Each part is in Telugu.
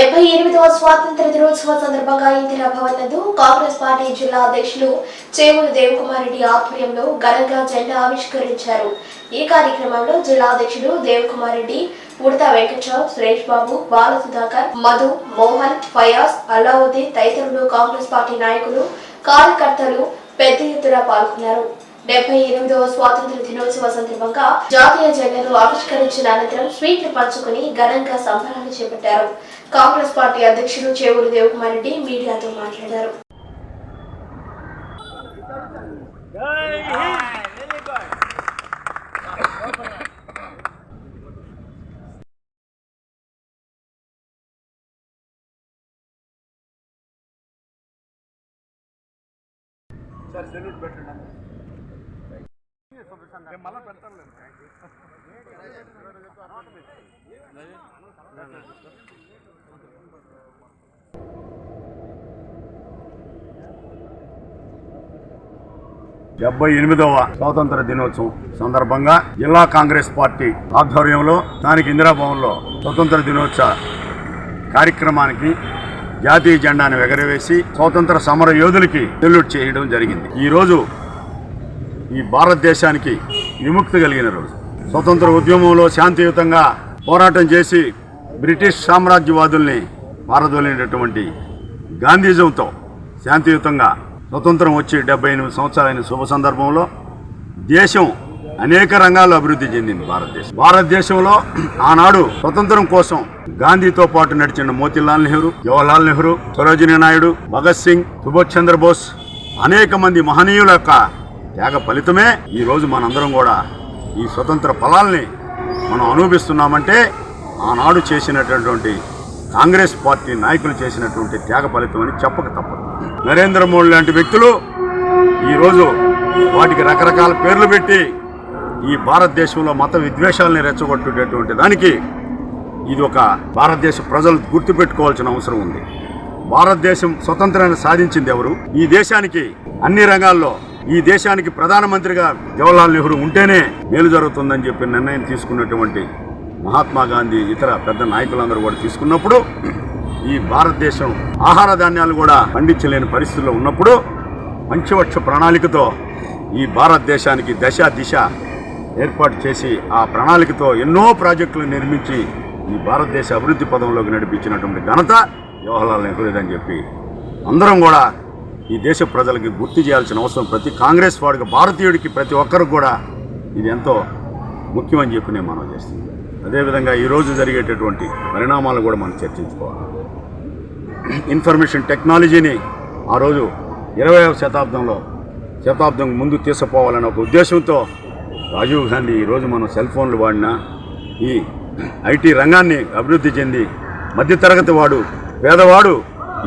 డెబ్బై ఎనిమిదవ స్వాతంత్ర దినోత్సవ సందర్భంగా ఇందిరా భవన్ నందు కాంగ్రెస్ పార్టీ జిల్లా అధ్యక్షులు చేమూరు దేవకుమార్ రెడ్డి ఆధ్వర్యంలో ఘనంగా జెండా ఆవిష్కరించారు. ఈ కార్యక్రమంలో జిల్లా అధ్యక్షులు దేవకుమార్ రెడ్డి ఉడత వెంకట్రావు సురేష్ బాబు బాల సుధాకర్ మధు మోహన్ ఫయాజ్ అల్లావుద్దీన్ తదితరులు కాంగ్రెస్ పార్టీ నాయకులు కార్యకర్తలు పెద్ద ఎత్తున పాల్గొన్నారు. డెబ్బై ఎనిమిదవ స్వాతంత్ర దినోత్సవ సందర్భంగా జాతీయ జెండాను ఆవిష్కరించిన అనంతరం స్వీట్లు పంచుకుని ఘనంగా సంబరాలు చేపట్టారు. కాంగ్రెస్ పార్టీ అధ్యక్షులు చేవూరు దేవకుమార్ రెడ్డి మీడియాతో మాట్లాడారు. డెబ్బై ఎనిమిదవ స్వాతంత్ర దినోత్సవం సందర్భంగా జిల్లా కాంగ్రెస్ పార్టీ ఆధ్వర్యంలో స్థానిక ఇందిరాభవన్లో స్వతంత్ర దినోత్సవ కార్యక్రమానికి జాతీయ జెండాను ఎగరవేసి స్వాతంత్ర సమర యోధులకి సెల్యూట్ చేయడం జరిగింది. ఈ రోజు ఈ భారతదేశానికి విముక్తి కలిగిన రోజు. స్వతంత్ర ఉద్యమంలో శాంతియుతంగా పోరాటం చేసి బ్రిటిష్ సామ్రాజ్యవాదుల్ని పారదోలినటువంటి గాంధీజంతో శాంతియుతంగా స్వతంత్రం వచ్చి డెబ్బై ఎనిమిది సంవత్సరాలైన శుభ సందర్భంలో దేశం అనేక రంగాల్లో అభివృద్ధి చెందింది భారతదేశం. భారతదేశంలో ఆనాడు స్వతంత్రం కోసం గాంధీతో పాటు నడిచిన మోతీలాల్ నెహ్రూ జవహర్లాల్ నెహ్రూ సరోజినీ నాయుడు భగత్ సింగ్ సుభాష్ చంద్రబోస్ అనేక మంది మహనీయుల యొక్క త్యాగ ఫలితమే ఈరోజు మనందరం కూడా ఈ స్వతంత్ర ఫలాల్ని మనం అనుభవిస్తున్నామంటే ఆనాడు చేసినటువంటి కాంగ్రెస్ పార్టీ నాయకులు చేసినటువంటి త్యాగ ఫలితం అని చెప్పక తప్పదు. నరేంద్ర మోడీ లాంటి వ్యక్తులు ఈరోజు వాటికి రకరకాల పేర్లు పెట్టి ఈ భారతదేశంలో మత విద్వేషాలని రెచ్చగొట్టేటటువంటి దానికి ఇది ఒక భారతదేశ ప్రజలు గుర్తుపెట్టుకోవాల్సిన అవసరం ఉంది. భారతదేశం స్వతంత్రాన్ని సాధించింది ఎవరు? ఈ దేశానికి అన్ని రంగాల్లో ఈ దేశానికి ప్రధానమంత్రిగా జవహర్లాల్ నెహ్రూ ఉంటేనే మేలు జరుగుతుందని చెప్పి నిర్ణయం తీసుకున్నటువంటి మహాత్మా గాంధీ ఇతర పెద్ద నాయకులందరూ కూడా తీసుకున్నప్పుడు ఈ భారతదేశం ఆహార ధాన్యాలు కూడా పండించలేని పరిస్థితుల్లో ఉన్నప్పుడు పంచవక్ష ప్రణాళికతో ఈ భారతదేశానికి దశ దిశ ఏర్పాటు చేసి ఆ ప్రణాళికతో ఎన్నో ప్రాజెక్టులు నిర్మించి ఈ భారతదేశ అభివృద్ధి పదంలోకి నడిపించినటువంటి ఘనత జవహర్లాల్ నెహ్రూదని చెప్పి అందరం కూడా ఈ దేశ ప్రజలకి గుర్తు చేయాల్సిన అవసరం ప్రతి కాంగ్రెస్ వాడికి భారతీయుడికి ప్రతి ఒక్కరికి కూడా ఇది ఎంతో ముఖ్యమని చెప్పి నేను మనం చేస్తుంది అదేవిధంగా ఈరోజు జరిగేటటువంటి పరిణామాలు కూడా మనం చర్చించుకోవాలి. ఇన్ఫర్మేషన్ టెక్నాలజీని ఆ రోజు ఇరవైవ శతాబ్దంలో శతాబ్దం ముందు తీసుకుపోవాలనే ఒక ఉద్దేశంతో రాజీవ్ గాంధీ ఈరోజు మనం సెల్ ఫోన్లు వాడినా ఈ ఐటీ రంగాన్ని అభివృద్ధి చెంది మధ్యతరగతి వాడు పేదవాడు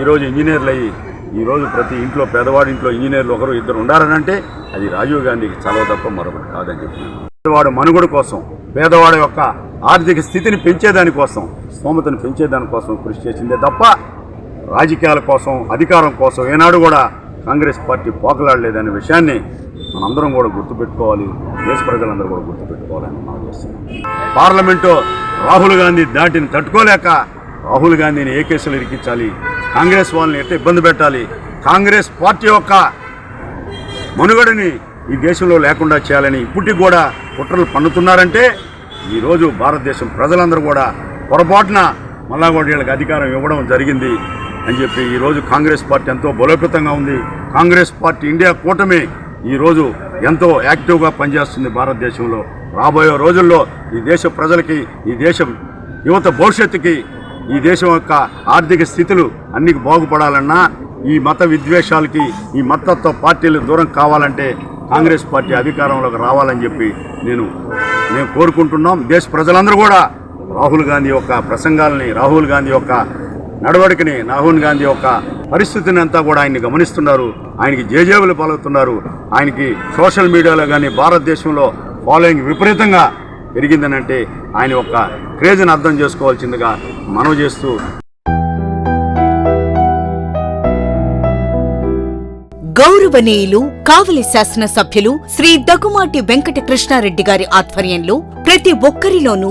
ఈరోజు ఇంజనీర్లు అయ్యి ఈరోజు ప్రతి ఇంట్లో పేదవాడి ఇంట్లో ఇంజనీర్లు ఒకరు ఇద్దరు ఉండాలనంటే అది రాజీవ్ గాంధీకి చలవ తప్ప మరొకటి కాదని చెప్పినాను పేదవాడు మనుగడ కోసం పేదవాడి యొక్క ఆర్థిక స్థితిని పెంచేదాని కోసం స్తోమతను పెంచేదాని కోసం కృషి చేసిందే తప్ప రాజకీయాల కోసం అధికారం కోసం ఏనాడు కూడా కాంగ్రెస్ పార్టీ పోకలాడలేదనే విషయాన్ని మనందరం కూడా గుర్తుపెట్టుకోవాలి. దేశ ప్రజలందరూ కూడా గుర్తుపెట్టుకోవాలని మనం చేస్తున్నాం. పార్లమెంటు రాహుల్ గాంధీ దాటిని తట్టుకోలేక రాహుల్ గాంధీని ఏ కేసులు ఇరికించాలి? కాంగ్రెస్ వాళ్ళని ఎట్లా ఇబ్బంది పెట్టాలి? కాంగ్రెస్ పార్టీ యొక్క మనుగడని ఈ దేశంలో లేకుండా చేయాలని ఇప్పటికి కూడా కుట్రలు పన్నుతున్నారంటే ఈరోజు భారతదేశం ప్రజలందరూ కూడా పొరపాటున మళ్ళా కూడా వీళ్ళకి అధికారం ఇవ్వడం జరిగింది అని చెప్పి ఈరోజు కాంగ్రెస్ పార్టీ ఎంతో బలోపేతంగా ఉంది. కాంగ్రెస్ పార్టీ ఇండియా కూటమి ఈరోజు ఎంతో యాక్టివ్గా పనిచేస్తుంది భారతదేశంలో. రాబోయే రోజుల్లో ఈ దేశ ప్రజలకి ఈ దేశం యువత భవిష్యత్తుకి ఈ దేశం యొక్క ఆర్థిక స్థితులు అన్ని బాగుపడాలన్నా ఈ మత విద్వేషాలకి ఈ మతత్వ పార్టీలు దూరం కావాలంటే కాంగ్రెస్ పార్టీ అధికారంలోకి రావాలని చెప్పి నేను మేము కోరుకుంటున్నాం. దేశ ప్రజలందరూ కూడా రాహుల్ గాంధీ యొక్క ప్రసంగాలని రాహుల్ గాంధీ యొక్క నడవడికని రాహుల్ గాంధీ యొక్క పరిస్థితిని అంతా కూడా ఆయన్ని గమనిస్తున్నారు. ఆయనకి జేజేబులు పలుకుతున్నారు ఆయనకి సోషల్ మీడియాలో కానీ భారతదేశంలో ఫాలోయింగ్ విపరీతంగా పెరిగిందనంటే ఆయన యొక్క క్రేజ్ని అర్థం చేసుకోవాల్సిందిగా మనవి చేస్తూ గౌరవనీయులు కావలి శాసన సభ్యులు శ్రీ దగ్గుమాటి వెంకట కృష్ణారెడ్డి గారి ఆధ్వర్యంలో ప్రతి ఒక్కరిలోనూ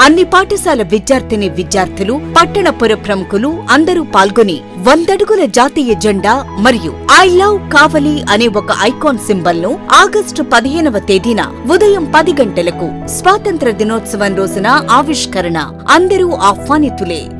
అన్ని పాఠశాల విద్యార్థిని విద్యార్థులు పట్టణ పుర ప్రముఖులు అందరూ పాల్గొని వందడుగుల జాతీయ జెండా మరియు ఐ లవ్ కావలి అనే ఒక ఐకాన్ సింబల్ను ఆగస్టు పదిహేనవ తేదీన ఉదయం పది గంటలకు స్వాతంత్ర దినోత్సవం రోజున ఆవిష్కరణ. అందరూ ఆహ్వానితులే.